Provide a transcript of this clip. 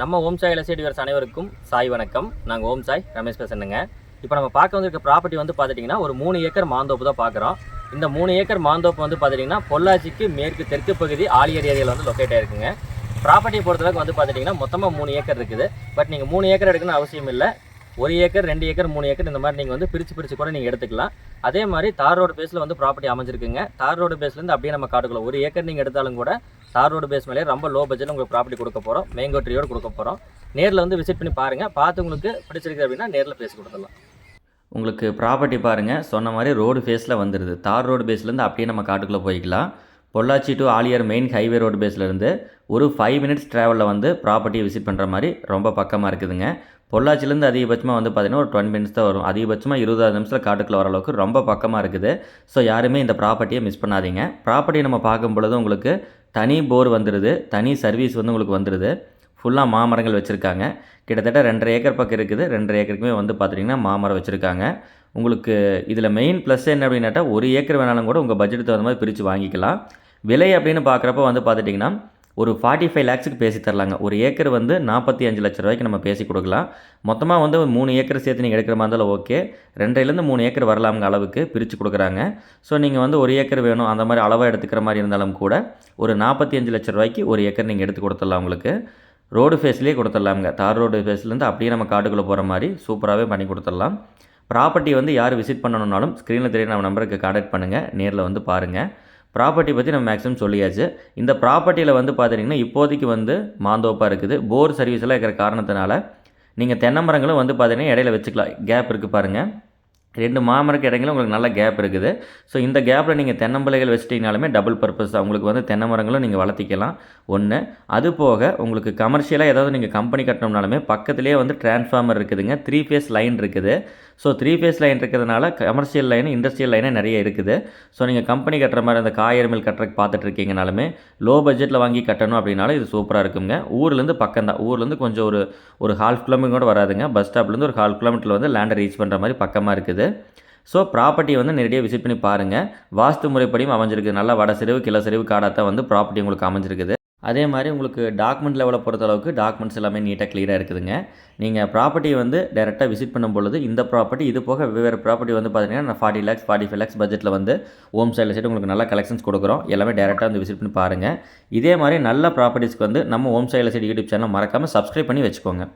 நம்ம ஓம் சாய் அனைவருக்கும் சாய் வணக்கம். நாங்கள் ஓம் சாய் ரமேஷ் பேசணுங்க இப்போ நம்ம பார்க்க வந்திருக்க ப்ராப்பர்ட்டி வந்து பார்த்துட்டிங்கன்னா ஒரு மூணு ஏக்கர் மாந்தோப்பு தான் பார்க்குறோம். இந்த மூணு ஏக்கர் மாந்தோப்பு வந்து பார்த்துட்டிங்கன்னா பொள்ளாச்சிக்கு மேற்கு தெற்கு பகுதி ஆலியர் ஏரியாவில் வந்து லொக்கேட் ஆயிருக்குங்க. ப்ராப்பர்ட்டியை பொறுத்தளவுக்கு வந்து பார்த்துட்டிங்கன்னா மொத்தமாக மூணு ஏக்கர் இருக்குது. பட் நீங்கள் மூணு ஏக்கர் எடுக்கணும்னு அவசியம் இல்லை. ஒரு ஏக்கர் ரெண்டு ஏக்கர் மூணு ஏக்கர் இந்த மாதிரி நீங்கள் வந்து பிரித்து பிரித்து கூட நீங்கள் எடுத்துக்கலாம். அதே மாதிரி தார் ரோடு பேஸில் வந்து ப்ராப்பர்ட்டி அமைஞ்சிருக்குங்க. தார் ரோடு பேஸ்லேருந்து அப்படியே நம்ம காட்டுக்கலாம் ஒரு ஏக்கர் நீங்கள் எடுத்தாலும் கூட தார் ரோடு பேஸ் மேலே ரொம்ப லோ பட்ஜெட்டில் உங்களுக்கு ப்ராப்பர்ட்டி கொடுக்க போகிறோம் மேங்கோ ட்ரீயோடு கொடுக்க போகிறோம் நேரில் வந்து விசிட் பண்ணி பாருங்கள் பார்த்து உங்களுக்கு பிடிச்சிருக்கு அப்படின்னா நேரில் பேசி கொடுத்துடலாம். உங்களுக்கு ப்ராப்பர்ட்டி பாருங்கள் சொன்ன மாதிரி ரோடு ஃபேஸில் வந்துடுது தார் ரோடு பேஸ்லேருந்து அப்படியே நம்ம காட்டுக்குள்ளே போய்க்கலாம். Pollachi to Aliyar main highway road பேஸ்லேருந்து ஒரு ஃபைவ் மினிட்ஸ் ட்ராவலில் வந்து ப்ராப்பர்ட்டியை விசிட் பண்ணுற மாதிரி ரொம்ப பக்கமாக இருக்குதுங்க. பொள்ளாச்சிலேருந்து அதிகபட்சமாக வந்து பார்த்திங்கன்னா ஒரு டுவெண்ட்டி மினிட்ஸ் தான் வரும். அதிகபட்சமாக இருபதாவது நிமிஷத்தில் காட்டுக்குள்ள வர அளவுக்கு ரொம்ப பக்கமாக இருக்குது. ஸோ யாருமே இந்த ப்ராப்பர்ட்டியை மிஸ் பண்ணாதீங்க. ப்ராப்பர்ட்டியை நம்ம பார்க்கும் பொழுது உங்களுக்கு தனி போர் வந்துடுது தனி சர்வீஸ் வந்து உங்களுக்கு வந்துடுது ஃபுல்லாக மாமரங்கள் வச்சுருக்காங்க. கிட்டத்தட்ட ரெண்டரை ஏக்கர் பக்கம் இருக்குது. ரெண்டரை ஏக்கருக்குமே வந்து பார்த்துட்டிங்கன்னா மாமரம் வச்சுருக்காங்க. உங்களுக்கு இதில் மெயின் ப்ளஸ் என்ன அப்படின்னாட்டா ஒரு ஏக்கர் வேணாலும் கூட உங்கள் பட்ஜெட்டுக்கு தகுந்த மாதிரி பிரித்து வாங்கிக்கலாம். விலை அப்படின்னு பார்க்குறப்ப வந்து பார்த்துட்டிங்கன்னா ஒரு ஃபார்ட்டி ஃபைவ் லேக்ஸுக்கு பேசி தரலாங்க. ஒரு ஏக்கர் வந்து நாற்பத்தி அஞ்சு லட்ச ரூபாய்க்கு நம்ம பேசி கொடுக்கலாம். மொத்தமாக வந்து மூணு ஏக்கர் சேர்த்து நீங்கள் எடுக்கிற மாதிரி இருந்தாலும் ஓகே ரெண்டரைலேருந்து மூணு ஏக்கர் வரலாம்ங்க அளவுக்கு பிரித்து கொடுக்குறாங்க. ஸோ நீங்கள் வந்து ஒரு ஏக்கர் வேணும் அந்த மாதிரி அளவாக எடுத்துக்கிற மாதிரி இருந்தாலும் கூட ஒரு நாற்பத்தி அஞ்சு லட்ச ரூபாய்க்கு ஒரு ஏக்கர் நீங்கள் எடுத்து கொடுத்துடலாம் உங்களுக்கு. ரோடு ஃபேஸ்லேயே கொடுத்துடலாமுங்க. தார் ரோடு ஃபேஸ்லேருந்து அப்படியே நம்ம காட்டுக்குள்ளே போகிற மாதிரி சூப்பராகவே பண்ணி கொடுத்துடலாம். ப்ராப்பர்ட்டி வந்து யார் விசிட் பண்ணணுன்னாலும் ஸ்க்ரீனில் தெரிய நம்ம நம்பருக்கு காண்டாக்ட் பண்ணுங்கள் நேரில் வந்து பாருங்கள் ப்ராப்பர்ட்டி பற்றி நம்ம மேக்ஸிமம் சொல்லியாச்சு. இந்த ப்ராப்பர்ட்டியில் வந்து பார்த்துட்டிங்கன்னா இப்போதைக்கு வந்து மாந்தோப்பாக இருக்குது. போர் சர்வீஸ் எல்லாம் இருக்கிற காரணத்தினால நீங்கள் தென்னை மரங்களும் வந்து பார்த்தீங்கன்னா இடையில வச்சுக்கலாம். கேப் இருக்குது பாருங்கள் ரெண்டு மாமரக்கு இடங்களும் உங்களுக்கு நல்ல கேப் இருக்குது. ஸோ இந்த கேப்பில் நீங்கள் தென்னம்பிள்ளைகள் வச்சிட்டிங்கனாலுமே டபுள் பர்பஸ் உங்களுக்கு வந்து தென்னை மரங்களும் நீங்கள் வளர்த்திக்கலாம். ஒன்று அது போக உங்களுக்கு கமர்ஷியலாக ஏதாவது நீங்கள் கம்பெனி கட்டணும்னாலுமே பக்கத்துலேயே வந்து டிரான்ஸ்ஃபார்மர் இருக்குதுங்க. த்ரீ ஃபேஸ் லைன் இருக்குது. ஸோ த்ரீ ஃபேஸ் லைன் இருக்கிறதுனால கமர்ஷியல் லைன் இண்டஸ்ட்ரியல் லைனே நிறைய இருக்குது. ஸோ நீங்கள் கம்பெனி கட்டுற மாதிரி அந்த காயர் மில் கட்டுறக்கு பார்த்துட்டு இருக்கீங்கனாலுமே லோ பட்ஜெட்டில் வாங்கி கட்டணும் அப்படின்னாலும் இது சூப்பராக இருக்குங்க. ஊர்லேருந்து பக்கம் தான் ஊர்லேருந்து கொஞ்சம் ஒரு ஒரு ஹால்ஃப் கிலோமீட்டர் கூட வராதுங்க. பஸ் ஸ்டாப்லேருந்து ஒரு ஹால் கிலோமீட்டரில் வந்து லேண்டை ரீச் பண்ணுற மாதிரி பக்கமாக இருக்குது. ஸோ ப்ராப்பர்ட்டியை வந்து நேரடியாக விசிட் பண்ணி பாருங்கள் வாஸ்து முறைப்படியும் அமைஞ்சிருக்கு. நல்லா வட சரிவு கிள சரிவு வந்து ப்ராப்பர்ட்டி உங்களுக்கு அமைஞ்சிருக்குது. அதே மாதிரி உங்களுக்கு டாக்குமெண்ட் லெவலை பொறுத்தளவுக்கு டாக்குமெண்ட்ஸ் எல்லாமே நீட்டாக க்ளியராக இருக்குதுங்க. நீங்கள் ப்ராப்பர்ட்டி வந்து டேரெக்டாக விசிட் பண்ணும் பொழுது இந்த ப்ராப்பர்ட்டி இது போக வெவ்வேறு ப்ராப்பர்ட்டி வந்து பார்த்தீங்கன்னா நான் forty lakhs forty five lakhs பட்ஜெட்டில் வந்து ஹோம் சைடில் சைடு உங்களுக்கு நல்ல கலெக்ஷன்ஸ் கொடுக்குறோம். எல்லாமே டேரெக்டாக வந்து விசிட் பண்ணி பாருங்கள் இதே மாதிரி நல்ல ப்ராப்பர்ட்டிஸ்க்கு வந்து நம்ம ஹோம் சைடில் சைடு யூடியூப் சேனல் மறக்காமல் சப்ஸ்கிரைப் பண்ணி வச்சுக்கோங்க.